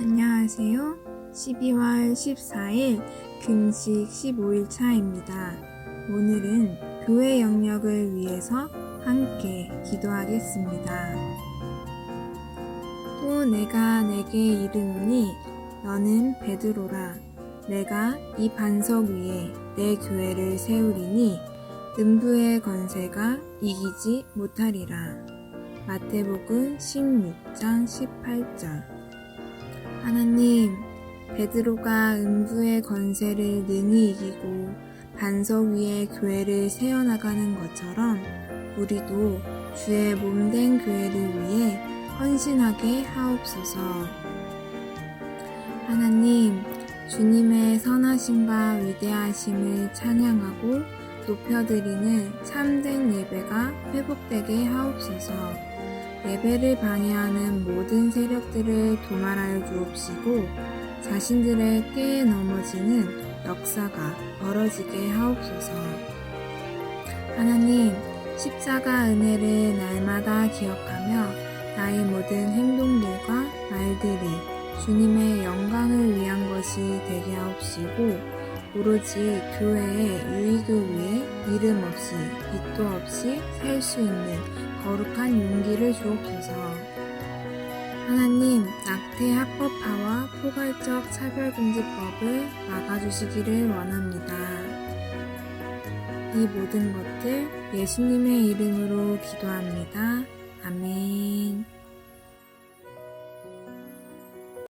안녕하세요. 12월 14일 금식 15일 차입니다. 오늘은 교회 영역을 위해서 함께 기도하겠습니다. 또 내가 내게 이르노니 너는 베드로라 내가 이 반석 위에 내 교회를 세우리니 음부의 건세가 이기지 못하리라. 마태복음 16장 18절 하나님, 베드로가 음부의 건세를 능히 이기고 반석 위에 교회를 세워나가는 것처럼 우리도 주의 몸된 교회를 위해 헌신하게 하옵소서. 하나님, 주님의 선하심과 위대하심을 찬양하고 높여드리는 참된 예배가 회복되게 하옵소서. 예배를 방해하는 모든 세력들을 도말하여 주옵시고 자신들의 깨에 넘어지는 역사가 벌어지게 하옵소서. 하나님, 십자가 은혜를 날마다 기억하며 나의 모든 행동들과 말들이 주님의 영광을 위한 것이 되게 하옵시고 오로지 교회의 유익을 위해 이름 없이 빛도 없이 살 수 있는 거룩한 용기를 주옵소서. 하나님, 낙태 합법화와 포괄적 차별금지법을 막아주시기를 원합니다. 이 모든 것들 예수님의 이름으로 기도합니다. 아멘.